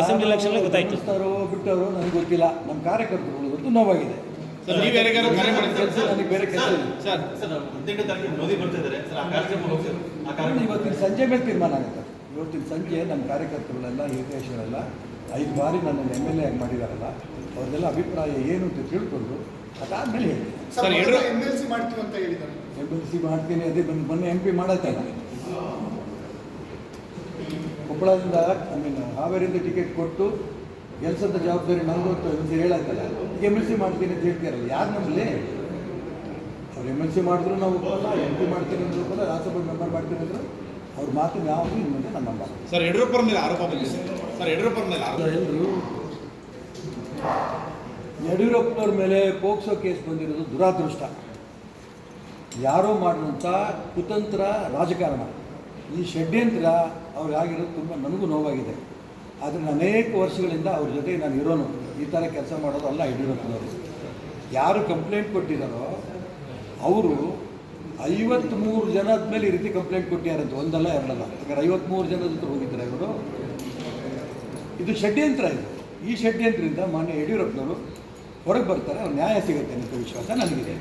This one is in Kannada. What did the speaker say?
ಅಸೆಂಬ್ಲಿ ಎಲೆಕ್ಷನ್ ಗೊತ್ತಾಯ್ತು. ಗಮನಿಸ್ತಾರೋ ಬಿಟ್ಟವರು ನನಗೆ ಗೊತ್ತಿಲ್ಲ. ನಮ್ಮ ಕಾರ್ಯಕರ್ತರುಗಳು ಗೊತ್ತು ನೋವಾಗಿದೆ. ಸರ್ ಕೆಲಸ ನನಗೆ ಬೇರೆ ಕೆಲಸ ಇಲ್ಲ. ಸರ್ ಸರ್ ಹದಿನೆಂಟು ತಾರೀಕು ಮೋದಿ ಬರ್ತಿದ್ದಾರೆ ಸರ್ ಆ ಕಾರ್ಯಕ್ರಮ ಹೋಗ್ತೀವಿ ಆ ಕಾರಣ ಕಾರ್ಯಕ್ರಮ ಇವತ್ತಿನ ಸಂಜೆ ಮೇಲೆ ತೀರ್ಮಾನ ಆಗುತ್ತೆ. ಇವತ್ತಿನ ಸಂಜೆ ನಮ್ಮ ಕಾರ್ಯಕರ್ತರುಗಳೆಲ್ಲ ಹಿತೇಶ್ವರೆಲ್ಲ ಐದು ಬಾರಿ ನನ್ನನ್ನು ಎಂ ಎಲ್ ಎ ಆಗಿ ಮಾಡಿದಾರಲ್ಲ ಅವ್ರದ್ದೆಲ್ಲ ಅಭಿಪ್ರಾಯ ಏನು ಅಂತ ತಿಳ್ಕೊಂಡು ಅದಾದ್ಮೇಲೆ ಹೇಳಿ ಎಂ ಎಲ್ ಸಿ ಮಾಡ್ತೀವಿ ಅಂತ ಹೇಳಿದ್ದಾರೆ. ಎಂ ಎಲ್ ಸಿ ಮಾಡ್ತೀನಿ ಅದೇ ಬಂದು ಮೊನ್ನೆ ಎಂ ಪಿ ಮಾಡತ್ತಲ್ಲ ಕೊಪ್ಪಳದಿಂದ ಐ ಮೀನ್ ಹಾವೇರಿಂದ ಟಿಕೆಟ್ ಕೊಟ್ಟು ಕೆಲಸದ ಜವಾಬ್ದಾರಿ ನಂದು ಅಂತ ಒಂದು ಹೇಳಕ್ಕಲ್ಲ ಈಗ ಎಂ ಎಲ್ ಸಿ ಮಾಡ್ತೀನಿ ಅಂತ ಹೇಳ್ತೀರಲ್ಲ ಯಾರು ನಮ್ಮಲ್ಲಿ ಅವ್ರು ಎಂ ಎಲ್ ಸಿ ಮಾಡಿದ್ರು ನಾವು ಒಪ್ಪಲ್ಲ ಎಂ ಪಿ ಮಾಡ್ತೀನಿ ಅಂತ ಒಪ್ಪಲ್ಲ ರಾಜ್ಯಸಭೆ ಮೆಂಬರ್ ಮಾಡ್ತೀನಿ ಅಂದ್ರೆ ಅವ್ರ ಮಾತು ಯಾವುದು ಇನ್ನು ಮುಂದೆ ನಮ್ಮ ಸರ್ ಯಡಿಯೂರಪ್ಪರ ಮೇಲೆ ಆರೋಪ ಬಂದಿದೆ. ಸರ್ ಯಡಿಯೂರಪ್ಪರ ಮೇಲೆ ಆರೋಪ. ಎಲ್ಲರೂ ಯಡಿಯೂರಪ್ಪನವ್ರ ಮೇಲೆ ಪೋಕ್ಸೋ ಕೇಸ್ ಬಂದಿರೋದು ದುರಾದೃಷ್ಟ. ಯಾರೋ ಮಾಡುವಂಥ ಕುತಂತ್ರ ರಾಜಕಾರಣ. ಈ ಷಡ್ಯಂತ್ರ ಅವ್ರು ಆಗಿರೋದು ತುಂಬ ನನಗೂ ನೋವಾಗಿದೆ. ಆದರೆ ಅನೇಕ ವರ್ಷಗಳಿಂದ ಅವ್ರ ಜೊತೆ ನಾನು ಇರೋನು. ಈ ಥರ ಕೆಲಸ ಮಾಡೋದು ಅಲ್ಲ ಯಡಿಯೂರಪ್ಪನವರು. ಯಾರು ಕಂಪ್ಲೇಂಟ್ ಕೊಟ್ಟಿದ್ದಾರೋ, ಅವರು ಐವತ್ತ್ಮೂರು ಜನದ ಮೇಲೆ ಈ ರೀತಿ ಕಂಪ್ಲೇಂಟ್ ಕೊಟ್ಟಿದ್ದಾರಂತೆ. ಒಂದಲ್ಲ ಎರಡಲ್ಲ. ಯಾಕಂದ್ರೆ ಐವತ್ತ್ಮೂರು ಜನದ ಹತ್ರ ಹೋಗಿದ್ದಾರೆ ಇವರು. ಇದು ಷಡ್ಯಂತ್ರ ಇದು. ಈ ಷಡ್ಯಂತ್ರದಿಂದ ಮಾನ್ಯ ಯಡಿಯೂರಪ್ಪನವರು ಹೊರಗೆ ಬರ್ತಾರೆ. ಅವ್ರು ನ್ಯಾಯ ಸಿಗುತ್ತೆ ಅನ್ನೋ ವಿಶ್ವಾಸ ನನಗಿದೆ.